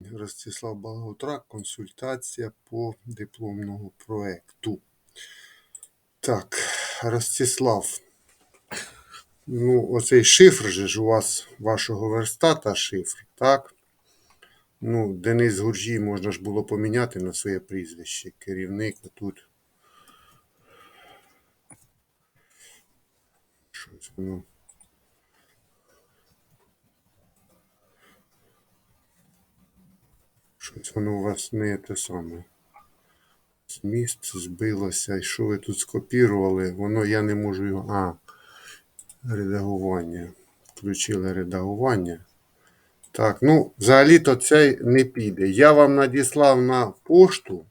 Ростислав Баготрак, консультація по дипломному проекту. Так, Ростислав. Ну, оцей шифр же ж у вас вашого верстата шифр, так? Ну, Денис Гуржій можна ж було поміняти на своє прізвище. Керівник тут. Щось воно. Щось воно у вас не те саме. Зміст збилося. І що ви тут скопірували? Воно я не можу його. А, редагування. Включили редагування. Так, ну, взагалі-то цей не піде. Я вам надіслав на пошту.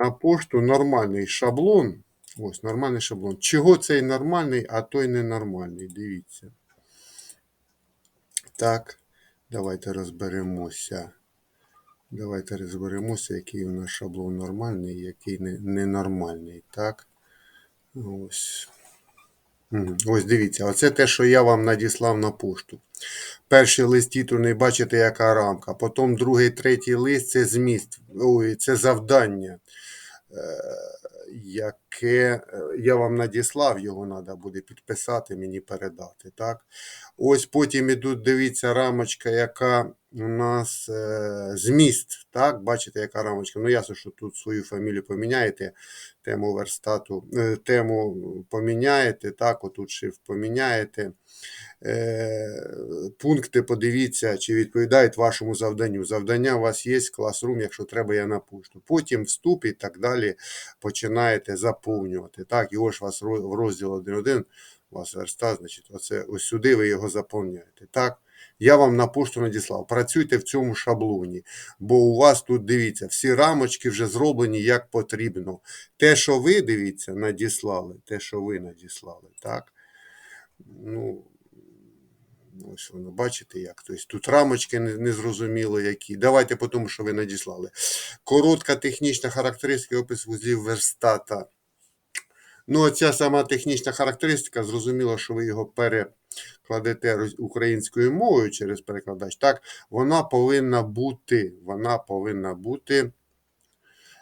На пошту нормальний шаблон. Ось нормальний шаблон. Чого цей нормальний, а той ненормальний? Дивіться. Так, давайте розберемося. Давайте розберемося, який у нас шаблон нормальний, який ненормальний. Так. Ось. Ось дивіться, оце те, що я вам надіслав на пошту. Перший лист титульний, бачите, яка рамка. Потім другий, третій лист це зміст, ой, це завдання, е, яке е, я вам надіслав, його треба буде підписати, мені передати. Так? Ось потім ідуть, дивіться, рамочка, яка у нас е, зміст. Так? Бачите, яка рамочка. Ну, ясно, що тут свою фамілію поміняєте, тему верстату, е, тему поміняєте, так, отут шифт поміняєте. Е, пункти подивіться, чи відповідають вашому завданню. Завдання у вас є, класрум, якщо треба, я напушту. Потім вступ і так далі починаєте заповнювати. Так, його ж у вас в розділ 1.1, у вас верстат, значить, оце, ось сюди ви його заповняєте. Так, я вам на пошту надіслав. Працюйте в цьому шаблоні, бо у вас тут дивіться, всі рамочки вже зроблені як потрібно. Те, що ви дивіться, надіслали, те, що ви надіслали, так. Ну, Ось воно, бачите як. Тобто тут рамочки не, не зрозуміло які. Давайте по тому, що ви надіслали. Коротка технічна характеристика опис вузлів верстата. Ну, ця сама технічна характеристика, зрозуміло, що ви його перекладете роз- українською мовою через перекладач. Так, вона повинна бути, вона повинна бути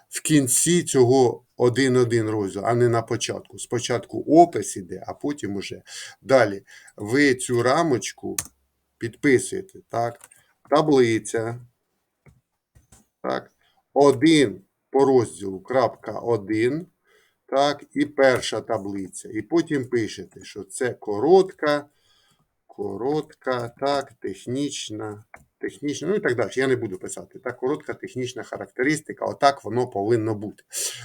в кінці цього 1-1 розділу, а не на початку. Спочатку опис іде, а потім уже. Далі ви цю рамочку підписуєте, так? Таблиця. Так. Один по розділу, крапка 1. Так, і перша таблиця. І потім пишете, що це коротка, коротка, так, технічна, технічна, ну і так далі. Я не буду писати. Так, коротка технічна характеристика, отак воно повинно бути.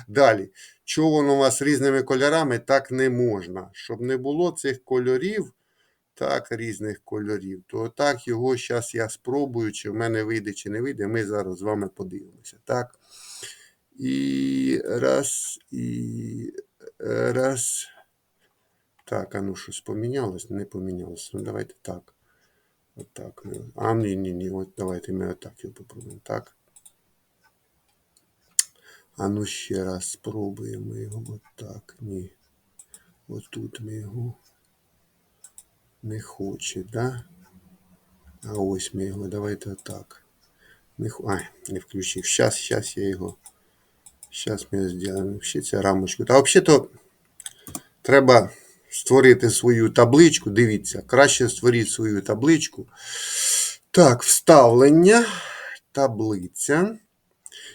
Далі, чого воно у вас різними кольорами, так не можна. Щоб не було цих кольорів, так, різних кольорів, то так його зараз я спробую, чи в мене вийде, чи не вийде. Ми зараз з вами подивимося. Так. І раз, і раз. Так, а ну щось помінялось? Не помінялося. Ну давайте так. Отак. ми- А, ні, ні, ні. От давайте ми отак його попробуємо. Так. А ну ще раз спробуємо його. Отак. Ні. Отут ми його не хоче, да? А ось ми його. Давайте отак. Не, хо- Ай, не включив. Щас, щас я його. Щас ми його зробимо. Ще ця рамочку. Та взагалі-то треба створити свою табличку. Дивіться, краще створіть свою табличку. Так, вставлення, таблиця.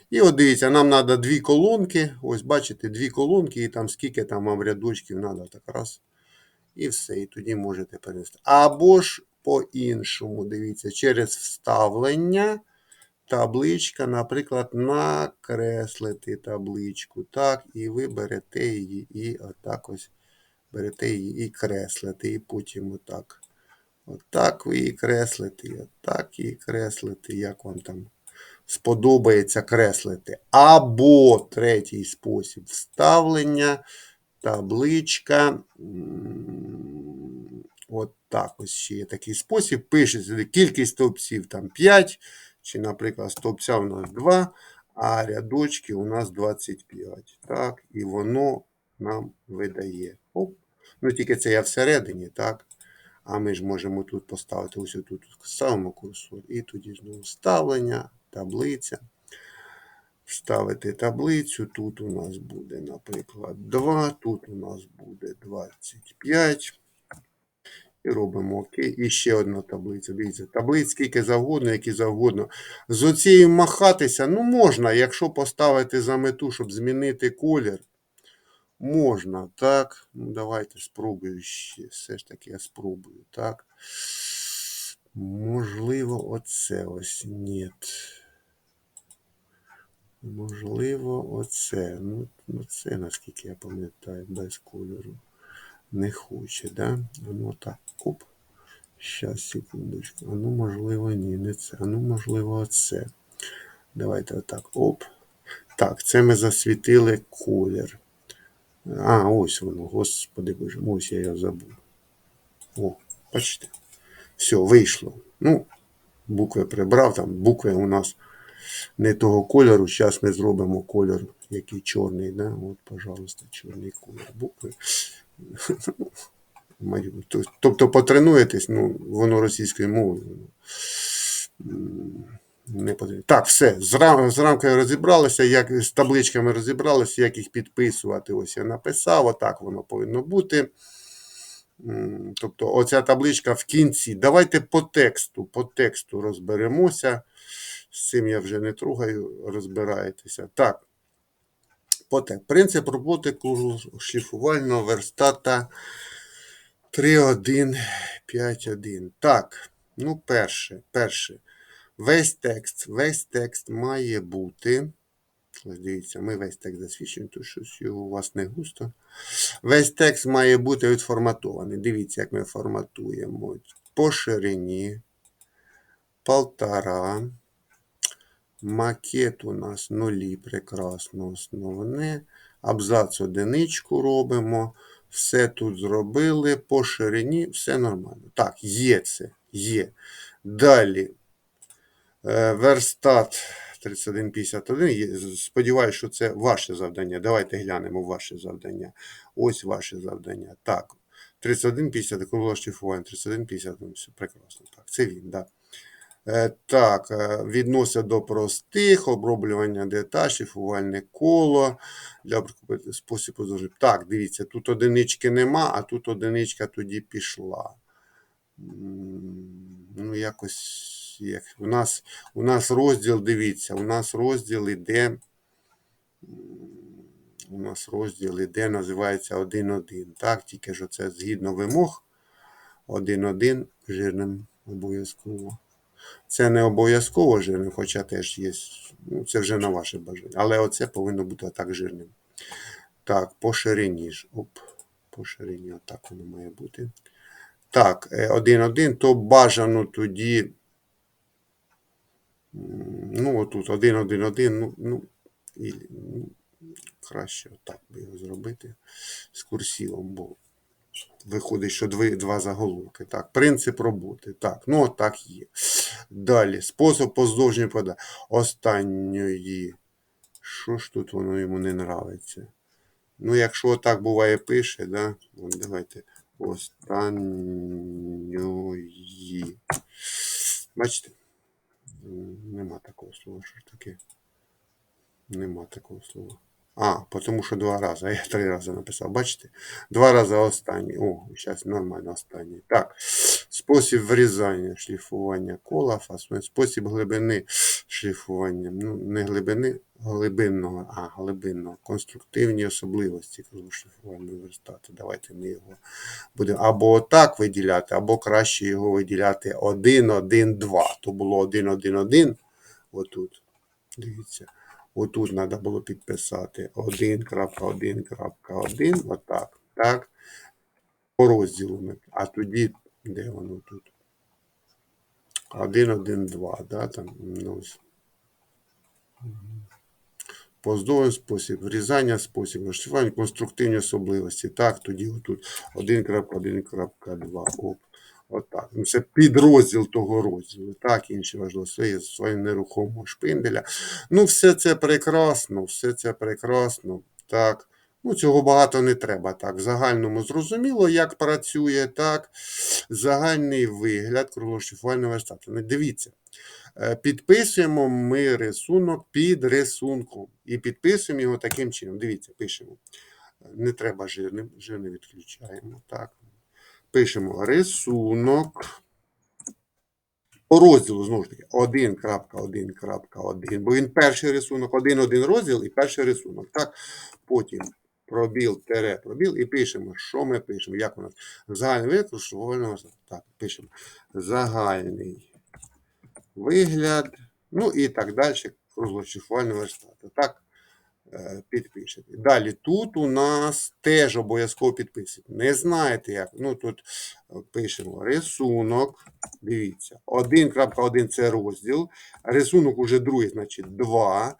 І от дивіться, нам треба дві колонки. Ось бачите, дві колонки, і там скільки там вам рядочків треба. Так раз. І все. І тоді можете перенести. Або ж по-іншому, дивіться, через вставлення. Табличка, наприклад, накреслити табличку. Так, і ви берете її і отак ось берете її і креслите. І потім отак. Отак ви її креслите, і отак її креслите, як вам там сподобається креслити. Або третій спосіб вставлення, табличка. От так ось ще є такий спосіб. Сюди кількість стовпців там 5, чи, наприклад, стовпця у нас 2, а рядочки у нас 25. Так, і воно нам видає. Оп. Ну, тільки це я всередині, так. А ми ж можемо тут поставити ось тут ставимо курсор. І тоді знову ставлення, таблиця. Вставити таблицю. Тут у нас буде, наприклад, 2, тут у нас буде 25. І робимо ОК. І ще одна таблиця. Дивіться, таблиць скільки завгодно, які завгодно. З оцією махатися, ну можна, якщо поставити за мету, щоб змінити колір. Можна, так. Ну, давайте спробую ще. Все ж таки я спробую, так. Можливо, оце ось. Ні. Можливо, оце. Ну, ну це, наскільки я пам'ятаю, без кольору. Не хоче, да? Ну так. Оп. Щас, секундочку. А ну, можливо, ні, не це. А ну, можливо, оце. Давайте отак. Оп. Так, це ми засвітили колір. А, ось воно, господи боже, ось я його забув. О, бачите. Все, вийшло. Ну, букви прибрав, там букви у нас не того кольору. Зараз ми зробимо кольор, який чорний, да? От, пожалуйста, чорний колір букви. Тобто потренуєтесь, ну, воно російською мовою. Не потрібно. Так, все. З, рам, з рамкою розібралися, як з табличками розібралися, як їх підписувати. Ось я написав, отак воно повинно бути. Тобто, оця табличка в кінці. Давайте по тексту, по тексту розберемося. З цим я вже не трогаю, розбираєтеся. Так. По. Принцип роботи курсу шліфувального верстата 3.1.5.1. Так, ну, перше, перше. Весь текст, весь текст має бути. Ось дивіться, ми весь текст засвідчуємо, тому що його у вас не густо. Весь текст має бути відформатований. Дивіться, як ми форматуємо. По ширині. Полтора. Макет у нас нулі, прекрасно основне. Абзац одиничку робимо. Все тут зробили. По ширині все нормально. Так, є це. Є. Далі. Е, Верстат 3151. Є- Сподіваюсь, що це ваше завдання. Давайте глянемо ваше завдання. Ось ваше завдання. Так. 3150, кругле шліфування, 3150, все прекрасно. Так, це він, так. Е, Так, е, до простих, оброблювання деталь, шліфувальне коло, для обробки- спосіб подовження. Так, дивіться, тут одинички нема, а тут одиничка тоді пішла. Ну, якось як у нас, у нас розділ, дивіться, у нас розділ іде. У нас розділ іде, називається 1.1. Так, тільки що це згідно вимог 1.1 жирним обов'язково. Це не обов'язково жирним, хоча теж є. Ну, це вже на ваше бажання. Але оце повинно бути отак жирним. Так, по ширині ж. Оп, по ширині, отак воно має бути. Так, е, 1-1, то бажано тоді. Ну, отут 1-1-1, ну, ну, і, ну, краще отак би його зробити з курсивом, бо виходить, що дві, два заголовки. Так, принцип роботи. Так, ну отак є. Далі, спосіб поздовження пода. Останньої. Що ж тут воно йому не нравиться? Ну, якщо отак буває пише, да? Давайте. Останньої. Бачите? Нема такого слова. Що ж таке? Нема такого слова. А, тому що два рази. А я три рази написав. Бачите? Два рази останній. О, зараз нормально останній. Так. Спосіб врізання, шліфування кола, фасон, спосіб глибини шліфування. Ну, не глибини, глибинного, а глибинного. Конструктивні особливості шліфувального верстату. Давайте ми його будемо або отак виділяти, або краще його виділяти 1, 1, 2. То було 1, 1, 1. Отут. Дивіться. Отут треба було підписати 1.1.1. Отак. Так. По розділу. А тоді, де воно тут? 1, 1, 2. Да, там, ну. Поздовий спосіб врізання, спосіб розшифрування, конструктивні особливості. Так, тоді отут 1.1.2. Оп. Отак. Ну, це підрозділ того розділу. Так, інші важливі своє нерухомого шпинделя. Ну, все це прекрасно, все це прекрасно. Так. Ну, цього багато не треба. Так, в загальному зрозуміло, як працює так. Загальний вигляд круглошліфувального верстату. Ну, Дивіться, е, підписуємо ми рисунок під рисунком. І підписуємо його таким чином. Дивіться, пишемо. Не треба жирним, жирне відключаємо. Так. Пишемо рисунок. По розділу, знову ж таки, 1.1.1. Бо він перший рисунок, один-один розділ і перший рисунок. Так, потім пробіл, тере, пробіл, і пишемо, що ми пишемо, як у нас. Загальний вигляд круглошліфувального Так, пишемо. Загальний вигляд, ну і так далі, круглошліфувального верстату. Так, е, підпишете. Далі, тут у нас теж обов'язково підписуйте. Не знаєте як. Ну тут е, пишемо рисунок. Дивіться, 1.1 це розділ. Рисунок уже другий, значить 2.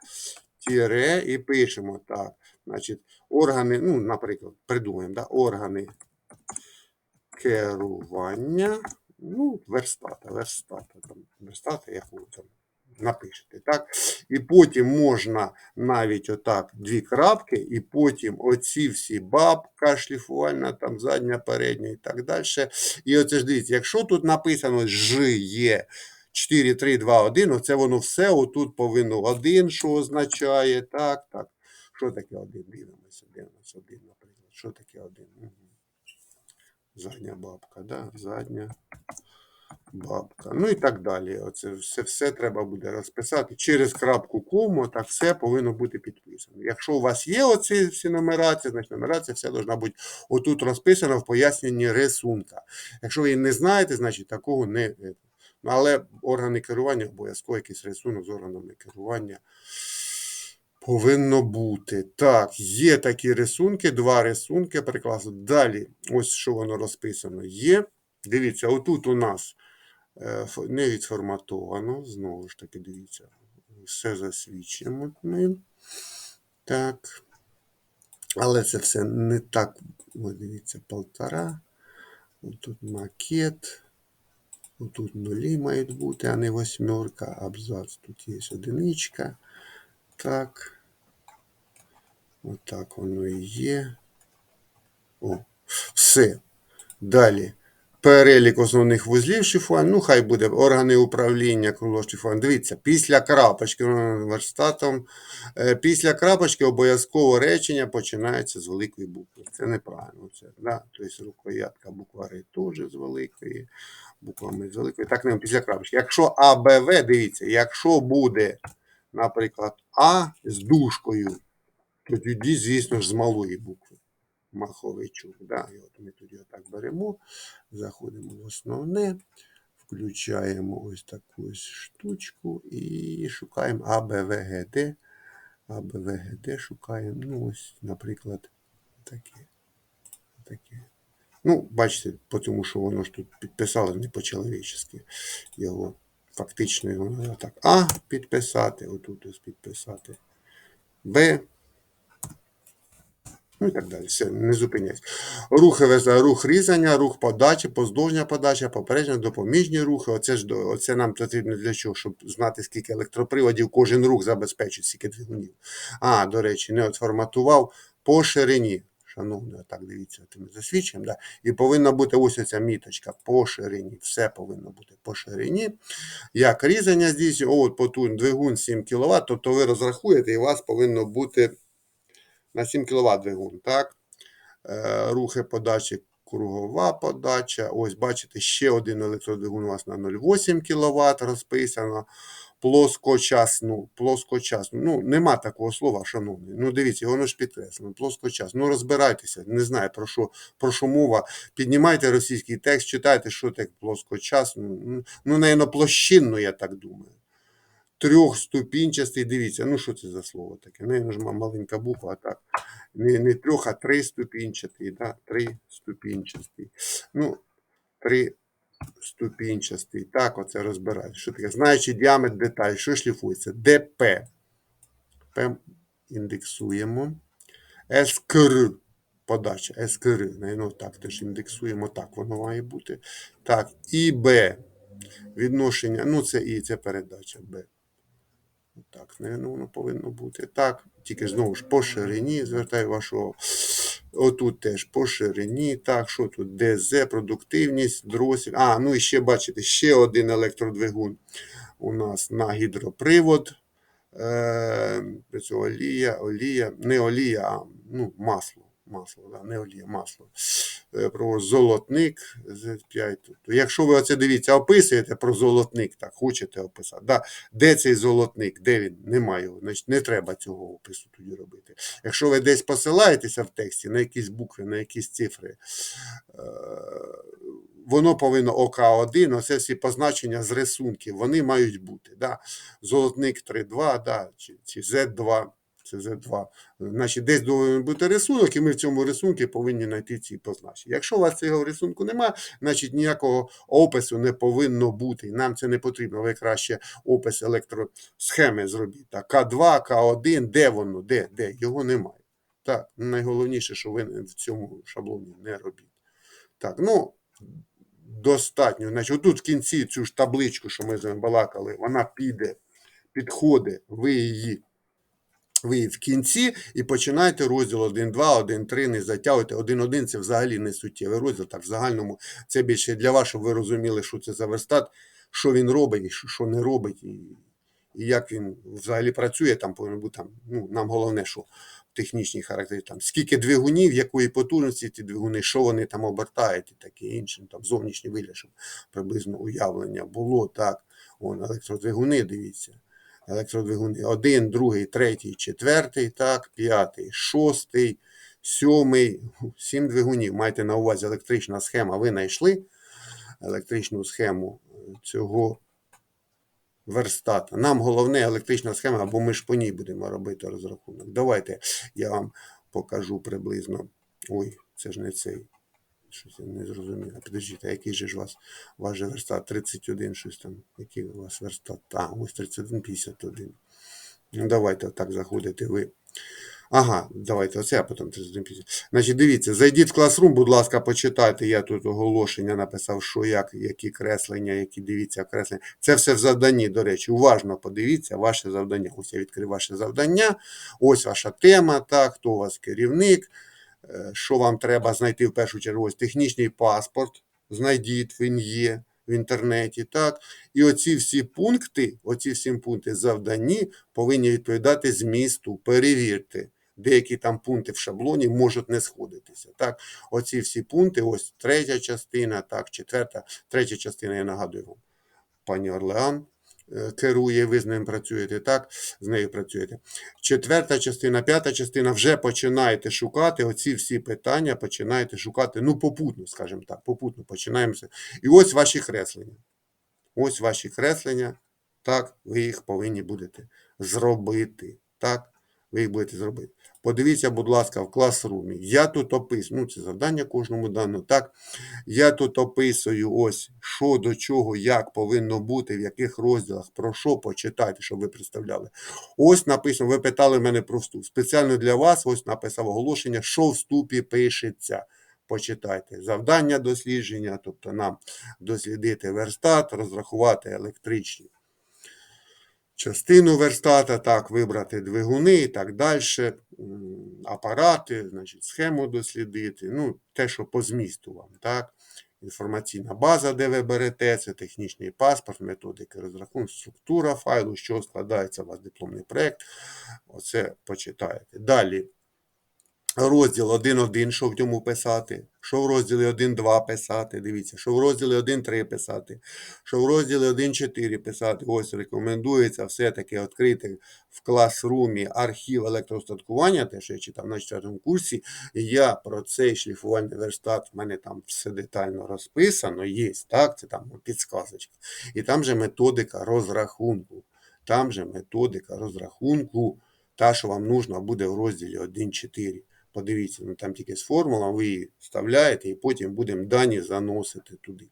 Тіре і пишемо так. Значить, органи, ну, наприклад, придумаємо, да, органи керування. Ну, верстата, верстата, там, верстата, яку там напишете, так? І потім можна навіть отак дві крапки, і потім оці всі бабка, шліфувальна, там задня, передня і так далі. І оце ж дивіться, якщо тут написано Ж є 4, 3, 2, 1, оце воно все отут повинно один, що означає, так, так. Що таке один? Дивимося, дивимося, один, наприклад. Що таке один? Мгм. Задня бабка, да? задня бабка. Ну і так далі. Оце все, все треба буде розписати. Через крапку кому, так все повинно бути підписано. Якщо у вас є оці всі нумерації, значить нумерація все повинна бути отут розписана в поясненні рисунка. Якщо ви її не знаєте, значить такого не. е, Ну, але органи керування обов'язково якийсь рисунок з органами керування повинно бути. Так, є такі рисунки, два рисунки, прекрасно. Далі, ось що воно розписано є. Дивіться, отут у нас е, не відформатовано. Знову ж таки, дивіться, все засвідчимо ми. Так. Але це все не так. Ось дивіться, полтора. Тут макет. Тут нулі мають бути, а не восьмерка. Абзац. Тут є одиничка. Так. Отак воно і є. О, все. Далі. Перелік основних вузлів шифрувань. Ну, хай буде органи управління круглошифрувань. Дивіться, після крапочки ну, верстатом. е, Після крапочки обов'язково речення починається з великої букви. Це неправильно. Це, да? Тобто рукоятка буквари теж з великої, буквами з великої. Так не після крапочки. Якщо А, Б, В, дивіться, якщо буде, наприклад, А з дужкою, то тоді, звісно ж, з малої букви. Маховичок. Да? І от ми тоді отак беремо, заходимо в основне, включаємо ось таку ось штучку і шукаємо А, Б, В, Г, Д. А, Б, В, Г, Д шукаємо. Ну, ось, наприклад, таке. таке. Ну, бачите, тому що воно ж тут підписали не по-чоловічески. Його фактично його треба так. А підписати, отут ось підписати. Б. Ну і так далі. Все, не зупиняйся. Рухи рух різання, рух подачі, поздовжня подача, попередження, допоміжні рухи. Оце ж оце нам потрібно для чого, щоб знати, скільки електроприводів кожен рух забезпечить, скільки двигунів. А, до речі, не отформатував по ширині. Шановні, так дивіться, ми засвідчуємо. Да? І повинна бути ось ця міточка по ширині. Все повинно бути по ширині. Як різання здійснює, от потужний двигун 7 кВт, тобто ви розрахуєте, і у вас повинно бути на 7 кВт двигун, так? Е, рухи подачі, кругова подача. Ось, бачите, ще один електродвигун у вас на 0,8 кВт розписано. Плоскочасну, плоскочасну. Ну, нема такого слова, шановний. Ну, дивіться, воно ж підкреслено. Плоскочасну. Ну, розбирайтеся, не знаю про що, про що мова. Піднімайте російський текст, читайте, що таке плоскочасну. Ну, Ну, навіть площинно, я так думаю. Трьохступінчастий, дивіться, ну що це за слово таке? Ну, ж маленька буква, так. Не, не трьох, а триступінчатий, да? Триступінчастий. Ну, три ступінчастий. Так, оце розбирають. Що таке? Знаючи діаметр деталь, що шліфується? ДП. П індексуємо. СКР. Подача. СКР. Ну, так, теж індексуємо. Так, воно має бути. Так, і Б. Відношення. Ну, це І, це передача Б. Так, наверное, воно повинно бути так. Тільки знову ж по ширині звертаю вашу. Отут теж по ширині. Так, що тут? ДЗ, продуктивність, дросіль. А, ну і ще бачите, ще один електродвигун у нас на гідропривод. Е, олія, олія, не олія, а ну, масло. Масло, да, не олія, масло. Е, Про золотник Z5. Тобто, якщо ви оце дивіться, описуєте про золотник, так, хочете описати. Да, де цей золотник, де він? Немає. Значить, не треба цього опису тоді робити. Якщо ви десь посилаєтеся в тексті на якісь букви, на якісь цифри, е, воно повинно ОК1, оце всі позначення з рисунків, вони мають бути. Да. Золотник 3.2, да, чи, чи Z2, це Z2. Значить, десь повинен бути рисунок, і ми в цьому рисунку повинні знайти ці позначення. Якщо у вас цього рисунку немає, значить ніякого опису не повинно бути. Нам це не потрібно. Ви краще опис електросхеми зробіть. Так, К2, К1, де воно? Де? Де? Його немає. Так, найголовніше, що ви в цьому шаблоні не робіть. Так, ну достатньо. Значить, отут в кінці цю ж табличку, що ми з вами балакали, вона піде, підходить, ви її. Ви в кінці і починаєте розділ 1, 2, 1, 3, не затягуйте. 1, 1 це взагалі не суттєвий розділ. Так, в загальному це більше для вас, щоб ви розуміли, що це за верстат, що він робить, і що не робить, і, і як він взагалі працює. Там повинно бути там. Ну, нам головне, що технічні характеристики, там скільки двигунів, якої потужності ті двигуни, що вони там обертають, і таке інше, там зовнішній вигляд, щоб приблизно уявлення було. Так, Вон, електродвигуни, дивіться. Електродвигуни. Один, другий, третій, четвертий, так, п'ятий, шостий, сьомий, сім двигунів. Майте на увазі електрична схема. Ви знайшли електричну схему цього верстата. Нам головне електрична схема, або ми ж по ній будемо робити розрахунок. Давайте я вам покажу приблизно. Ой, це ж не цей. Щось я не зрозумів. А Підождіть, а який же ж у вас ваш верстат 31, щось там. Який у вас верстат? А, ось 31, 51. Ну, давайте так заходите ви. Ага, давайте оце, а потім 31, 50. Значить, дивіться, зайдіть в Classroom, будь ласка, почитайте. Я тут оголошення написав, що як, які креслення, які дивіться креслення. Це все в завданні, до речі, уважно подивіться ваше завдання. Ось я відкрив ваше завдання. Ось ваша тема, так, хто у вас керівник. Що вам треба знайти в першу чергу? Ось технічний паспорт. Знайдіть, він є в інтернеті. так. І оці всі пункти, оці всі пункти завдані повинні відповідати змісту. Перевірте. Деякі там пункти в шаблоні можуть не сходитися. Так, оці всі пункти, ось третя частина, так, четверта, третя частина, я нагадую вам, пані Орлеан керує, ви з ним працюєте, так, з нею працюєте. Четверта частина, п'ята частина, вже починаєте шукати оці всі питання, починаєте шукати, ну, попутно, скажімо так, попутно починаємося. І ось ваші креслення. Ось ваші креслення, так, ви їх повинні будете зробити. Так, ви їх будете зробити. Подивіться, будь ласка, в класрумі. Я тут описую, ну це завдання кожному дано, так? Я тут описую ось, що до чого, як повинно бути, в яких розділах, про що почитайте, щоб ви представляли. Ось написано, ви питали мене про вступ. Спеціально для вас ось написав оголошення, що в вступі пишеться. Почитайте завдання дослідження, тобто нам дослідити верстат, розрахувати електричні частину верстата, так, вибрати двигуни і так далі, апарати, значить, схему дослідити, ну, те, що по змісту вам, так. Інформаційна база, де ви берете, це технічний паспорт, методики розрахунку, структура файлу, що складається у вас дипломний проєкт. Оце почитаєте. Далі розділ 1.1, що в ньому писати, що в розділі 1.2 писати, дивіться, що в розділі 1.3 писати, що в розділі 1.4 писати. Ось рекомендується все-таки відкрити в класрумі архів електростаткування, те, що я читав на 4 курсі. Я про цей шліфувальний верстат, в мене там все детально розписано, є, так, це там підсказочка. І там же методика розрахунку. Там же методика розрахунку, та, що вам нужна буде в розділі 1.4. Подивіться, ну там тільки з формула, ви її вставляєте і потім будемо дані заносити туди.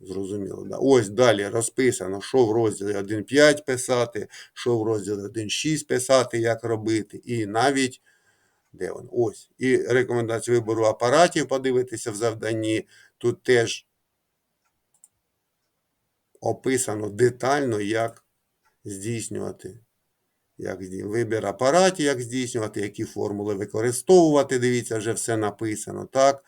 Зрозуміло, да. Ось далі розписано, що в розділі 1.5 писати, що в розділі 1.6 писати, як робити. І навіть де він? Ось. І рекомендації вибору апаратів подивитися в завданні. Тут теж описано детально, як здійснювати як вибір апаратів, як здійснювати, які формули використовувати. Дивіться, вже все написано. так.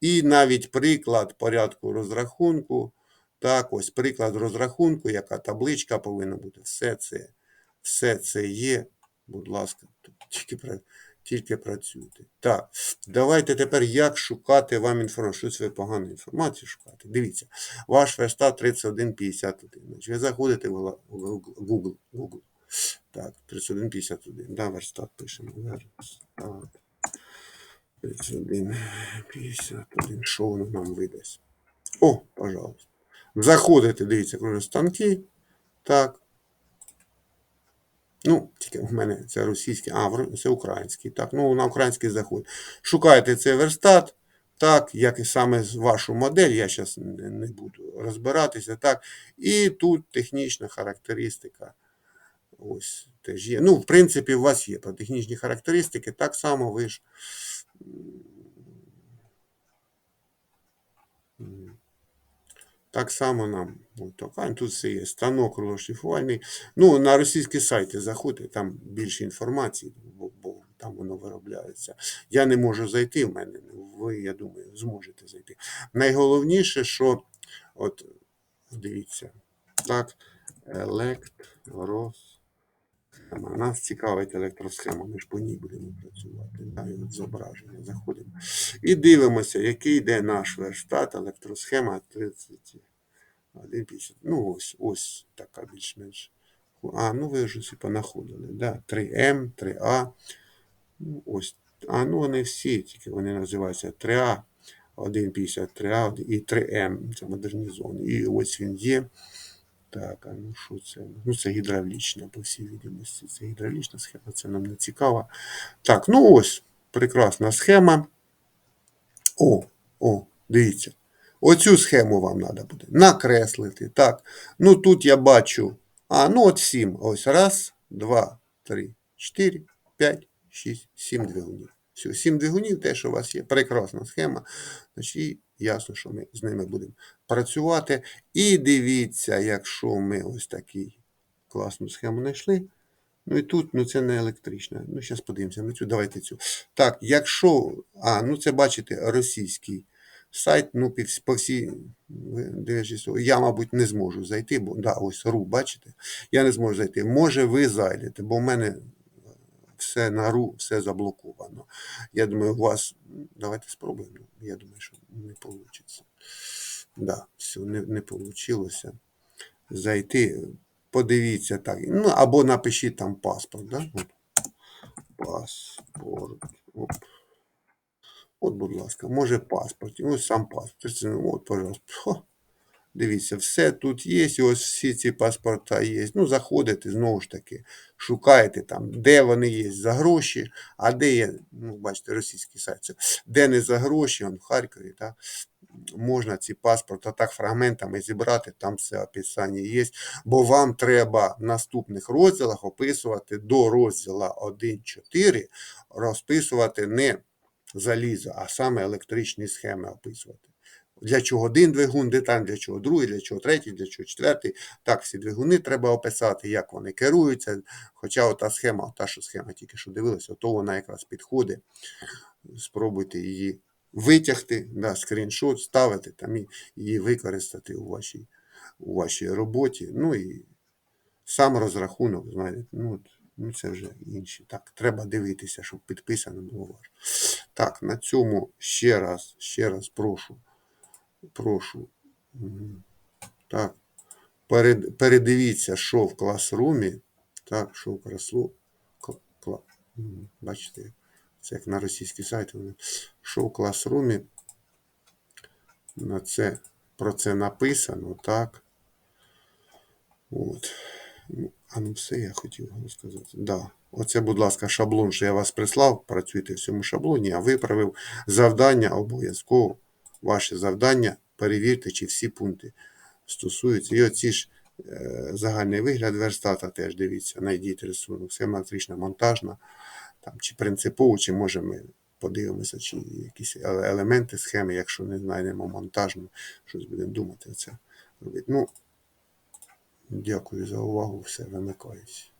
І навіть приклад порядку розрахунку. Так, ось приклад розрахунку, яка табличка повинна бути. Все це, все це є. Будь ласка, тільки, тільки працюйте. Так, давайте тепер як шукати вам інформацію. Щось ви погану інформацію шукати. Дивіться, ваш верстат 3151. Значить, ви заходите в Google. Google. Так, 3151. Да, верстат пишемо. Верстат. 3151. Що воно нам видасть? О, пожалуйста. Заходите, дивіться, кругом станки. Так. Ну, тільки в мене це російський, а, це український. Так, ну на український заход. Шукаєте цей верстат, так, як і саме вашу модель, я зараз не буду розбиратися. Так, і тут технічна характеристика. Ось теж є. Ну, в принципі, у вас є про технічні характеристики, так само ви ж. Так само нам тут все є. Станок розшифрувальний. Ну, на російські сайти заходьте, там більше інформації, бо, бо там воно виробляється. Я не можу зайти в мене. Ви, я думаю, зможете зайти. Найголовніше, що от дивіться, так, електрос. Нас цікавить електросхема, ми ж по ній будемо працювати. Да, от зображення заходимо. І дивимося, який йде наш верстат, електросхема 3150. Ну, ось, ось така більш-менш. А, ну ви ж усі понаходили. Да? 3М, 3А. Ну, ось. А, ну вони всі, тільки вони називаються 3А, 1,53А і 3М. Це модернізований. І ось він є. Так, а ну що це? Ну, це гідравлічна, по всій відомості. Це гідравлічна схема, це нам не цікаво. Так, ну ось, прекрасна схема. О, о, дивіться. Оцю схему вам треба буде накреслити. Так. Ну тут я бачу. А, ну от сім. Ось раз, два, три, чотири, п'ять, шість, сім двигунів. Все, сім двигунів, те, що у вас є. Прекрасна схема. Значить, ясно, що ми з ними будемо працювати. І дивіться, якщо ми ось такий класну схему знайшли. Ну і тут, ну це не електрична. Ну, зараз подивимося на цю. Давайте цю. Так, якщо. А, ну це бачите, російський сайт, ну, по всій. Я, мабуть, не зможу зайти, бо да, ось ру, бачите? Я не зможу зайти. Може, ви зайдете, бо в мене все на ру, все заблоковано. Я думаю, у вас. Давайте спробуємо. Я думаю, що не вийде. Да, все, не, не вийшло зайти. Подивіться так. Ну, або напишіть там паспорт. Да? От. Паспорт. Оп. От, будь ласка, може паспорт. Ось сам паспорт. От, пожалуйста. Дивіться, все тут є, ось всі ці паспорта є. Ну, заходите, знову ж таки, шукаєте там, де вони є за гроші, а де є, ну, бачите, російський сайт, де не за гроші, он в Харкові, так, можна ці паспорти так фрагментами зібрати, там все описання є, бо вам треба в наступних розділах описувати до розділа 1.4, розписувати не залізо, а саме електричні схеми описувати. Для чого один двигун, деталь, для чого другий, для чого третій, для чого четвертий. Так, всі двигуни треба описати, як вони керуються. Хоча ота схема, та що схема тільки що дивилася, то вона якраз підходить. Спробуйте її витягти, да, скріншот, ставити там і її використати у вашій, у вашій роботі. Ну і сам розрахунок, знаєте, ну, ну це вже інші. Так, треба дивитися, щоб підписано було ваше. Так, на цьому ще раз, ще раз прошу. Прошу. Так. Перед, передивіться, що в класрумі. Так, що в класру. кла- кла- Бачите, це як на російський сайт. вони. Що в класрумі. На це, про це написано, так. От. Ну, а ну все я хотів розказати. Да. Оце, будь ласка, шаблон, що я вас прислав. Працюйте в цьому шаблоні, а виправив завдання обов'язково. Ваше завдання перевірте, чи всі пункти стосуються. І оці ж е, загальний вигляд верстата теж дивіться, знайдіть рисунок, схематрична, монтажна, там, чи принципово, чи може ми подивимося, чи якісь елементи схеми, якщо не знайдемо монтажну, щось будемо думати це робити. Ну, дякую за увагу, все, вимикаюсь.